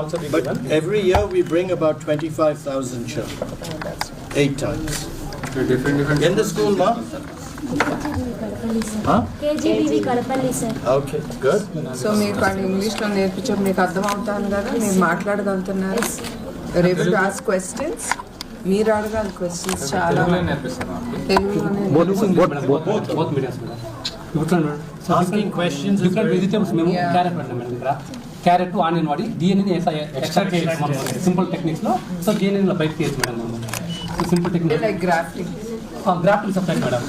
also be But given. every year we bring about 25,000 children, eight times. different different In the school, ma? Huh? KGBV Kadapalli sir Okay, good. So మీకు వాళ్ళు ఇంగ్లీష్లో నేర్పించడం మీకు అర్థం అవుతాను కదా మీరు మాట్లాడగలుగుతున్నారు రేపు ఆస్ క్వశ్చన్స్ మీరు అడగాలి క్వశ్చన్స్ చాలా తెలుగులో నేర్పిస్తాను తెలుగులోనే both medias madam so questions is different vegetables మేము. క్యారెట్ పెట్టాం మేడం ఇక్కడ క్యారెట్ ఆనియన్ వాడి డిఎన్ఏ ఎక్స్ట్రా చేయొచ్చు మనం సింపుల్ టెక్నిక్స్లో. సో డిఎన్ఏ లో బయట తీయచ్చు మేడం. మనం simple technique like grafting grafting separate madam.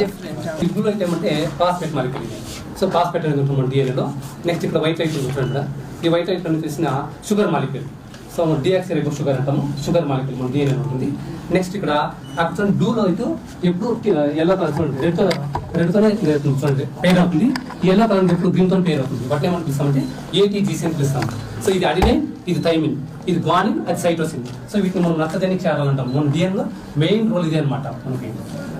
Different ఇప్పుడు అయితే ఏమంటే పాస్పేట్ మాలిక్యూల్ సో పాస్పేట్ అనేది ఉంటుంది మన డిఎన్ఏలో నెక్స్ట్ ఇక్కడ వైట్ లైట్ ఉంటుంది ఈ వైట్ లైట్ అనేది తీసిన sugar molecule so DX ribo sugar అంటాము. షుగర్ మాలిక్యూల్ మనం డిఎన్ఏ ఉంటుంది. నెక్స్ట్ ఇక్కడ అక్కడ డూలో అయితే ఎప్పుడు ఎల్లో కలర్ చూడండి. రెడ్ రెడ్తోనే చూడండి. పేర్ అవుతుంది. ఎల్లో కలర్ ఎప్పుడు గ్రీన్తో పేర్ అవుతుంది. వాటి ఏమని పిలుస్తామంటే ఏటీజీసీ అని పిలుస్తాం. సో ఇది అడినైన్ ఇది థైమిన్ ఇది గ్వానిన్ అది సైటోసిన్ సో వీటిని మనం నచ్చజనిక్ చేరాలంటాం మన డిఎన్ఏలో మెయిన్ రోల్ ఇదే అనమాట మనకి.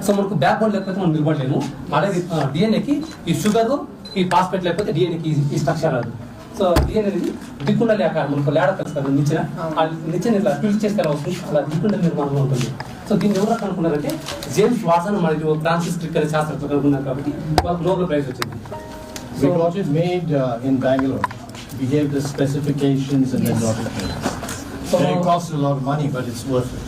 సో మనకు బ్యాక్ బోర్డ్ లేకపోతే మనం నిలబడలేము. అలాగే డిఎన్ఏకి ఈ షుగర్ ఈ పాస్పేట్ లేకపోతే డిఎన్ఏకి ఈ స్ట్రక్చర్ రాదు సో డిఎన్ఏ అనేది దిక్కుండలే ఆకారం మనకు లేడ తెలుసు కదా నిచ్చిన ఆ నిచ్చిన ఇట్లా చేస్తే ఎలా అవుతుంది అలా దిక్కుండల నిర్మాణంలో ఉంటుంది సో దీన్ని ఎవరు కనుక్కున్నారంటే జేమ్స్ వాట్సన్ మరియు ఫ్రాన్సిస్ క్రిక్ అనే కనుక్కున్నారు కాబట్టి వాళ్ళకి నోబెల్ ప్రైజ్ వచ్చింది We got it made uh, in Bangalore. We gave the specifications and then got it made. So- And it cost a lot of money, but it's worth it.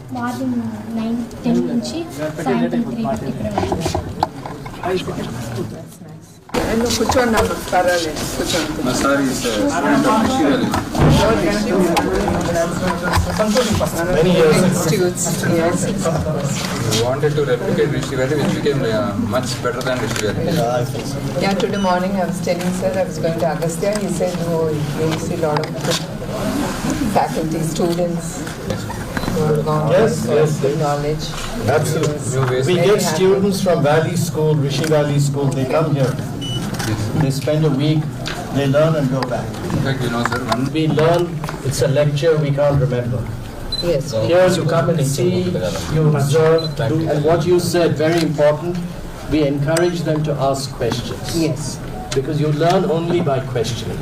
Morning nine ten నుంచి సాయంత్రం three ఇక్కడ నువ్వు కూర్చోండి అమ్మ పర్వాలేదు కూర్చోండి మా sir ఈ student of history Many years ago. Institutes, yes. wanted to replicate Rishi Valley which became uh, much better than Rishi Valley. Yeah, I think so. Yeah, today morning I was telling sir I was going to Agastya. He said, oh, you see a lot of faculty, students who have gone Yes, yes, good yes. knowledge. Absolutely. We get students from Valley School, Rishi Valley School, they come here. They spend a week, they learn and go back. In fact, you know sir, one We learn, it's a lecture we can't remember. Yes. Here you come and see, you observe, do, and what you said, very important, we encourage them to ask questions. Yes. Because you learn only by questioning.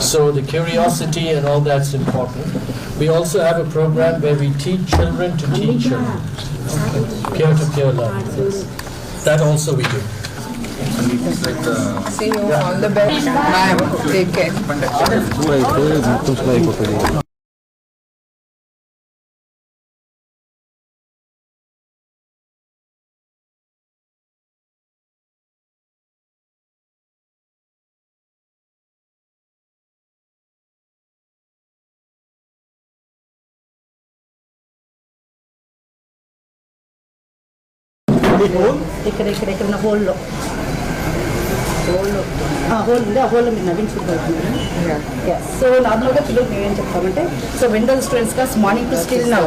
So the curiosity and all that's important. We also have a program where we teach children to oh teach children. Peer-to-peer learning. That also we do. it's like See you, all the best. Bye. Take care. ఇక్కడ ఇక్కడ ఇక్కడ ఉన్న హోల్లో whole ఉంది ఆ హోల్లో మీరు Yeah. So నార్మల్గా పిల్లలు మేము ఏం చెప్తామంటే సో వెండల్ స్టూడెంట్స్గా మార్నింగ్ టు స్టిల్ నౌ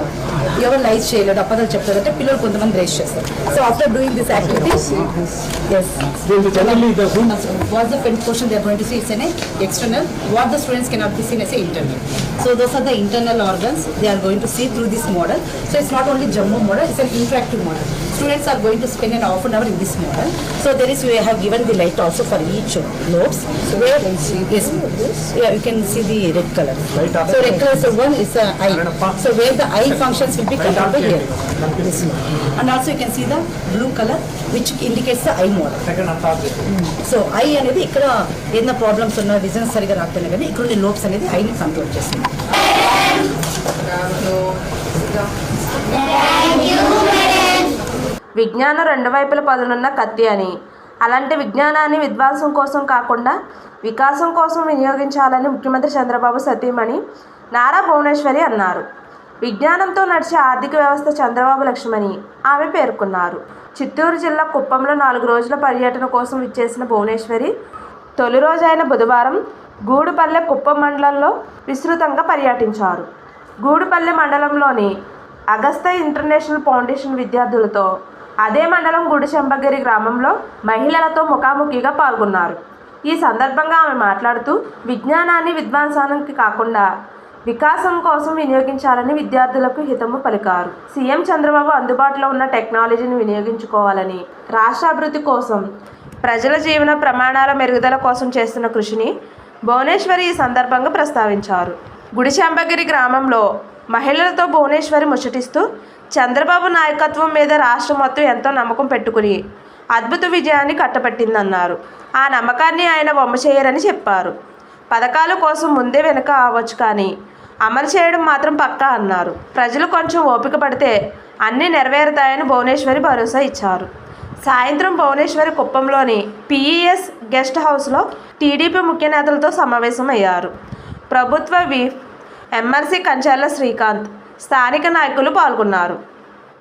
ఎవరు లైఫ్ చేయలేదు అప్పదాలు చెప్తారంటే పిల్లలు కొంతమంది రేస్ చేస్తారు so after doing this activities Generally, the What's the pen portion they are going to see? It's an external. What the students cannot be seen as a internal. So those are the internal organs they are going to see through this model. So it's not only Jumbo model, it's an interactive model. Students are going to spend an half an hour in this model. So there is, we have given the light also for each lobes. So where you can see yes, yeah, you can see the red color. So red color so one is a eye. So where the eye functions will be controlled by here. This one. And also you can see the blue color which indicates the eye model. So eye అనేది ఇక్కడ ఏదైనా problems ఉన్నా vision సరిగా రాకపోయినా కానీ ఇక్కడ ఉండే lobes అనేది ఐని కంట్రోల్ చేస్తుంది విజ్ఞానం రెండు వైపుల పదునున్న కత్తి అని. అలాంటి విజ్ఞానాన్ని విద్వాసం కోసం కాకుండా వికాసం కోసం వినియోగించాలని ముఖ్యమంత్రి చంద్రబాబు సతీమణి నారా భువనేశ్వరి అన్నారు. విజ్ఞానంతో నడిచే ఆర్థిక వ్యవస్థ చంద్రబాబు లక్ష్యమని ఆమె పేర్కొన్నారు. చిత్తూరు జిల్లా కుప్పంలో నాలుగు రోజుల పర్యటన కోసం విచ్చేసిన భువనేశ్వరి తొలి రోజైన బుధవారం గూడుపల్లె కుప్పం మండలంలో విస్తృతంగా పర్యటించారు. గూడుపల్లె మండలంలోని అగస్త ఇంటర్నేషనల్ ఫౌండేషన్ విద్యార్థులతో అదే మండలం గుడిచెంబగిరి గ్రామంలో మహిళలతో ముఖాముఖిగా పాల్గొన్నారు. ఈ సందర్భంగా ఆమె మాట్లాడుతూ విజ్ఞానాన్ని విద్వాంసానికి కాకుండా వికాసం కోసం వినియోగించాలని విద్యార్థులకు హితము పలికారు. సీఎం చంద్రబాబు అందుబాటులో ఉన్న టెక్నాలజీని వినియోగించుకోవాలని రాష్ట్రాభివృద్ధి కోసం ప్రజల జీవన ప్రమాణాల మెరుగుదల కోసం చేస్తున్న కృషిని భువనేశ్వరి ఈ సందర్భంగా ప్రస్తావించారు. గుడిశాంబగిరి గ్రామంలో మహిళలతో భువనేశ్వరి ముచ్చటిస్తూ చంద్రబాబు నాయకత్వం మీద రాష్ట్రం మొత్తం ఎంతో నమ్మకం పెట్టుకుని అద్భుత విజయాన్ని కట్టబెట్టిందన్నారు. ఆ నమ్మకాన్ని ఆయన బొమ్మ చేయరని చెప్పారు. పథకాల కోసం ముందే వెనుక అవ్వచ్చు కానీ అమలు చేయడం మాత్రం పక్కా అన్నారు. ప్రజలు కొంచెం ఓపిక పడితే అన్నీ నెరవేరుతాయని భువనేశ్వరి భరోసా ఇచ్చారు. సాయంత్రం భువనేశ్వరి కుప్పంలోని పిఈఎస్ గెస్ట్ హౌస్లో టీడీపీ ముఖ్య నేతలతో సమావేశమయ్యారు. ప్రభుత్వ వీఫ్ ఎమ్మెల్సీ కంచాల శ్రీకాంత్ స్థానిక నాయకులు పాల్గొన్నారు.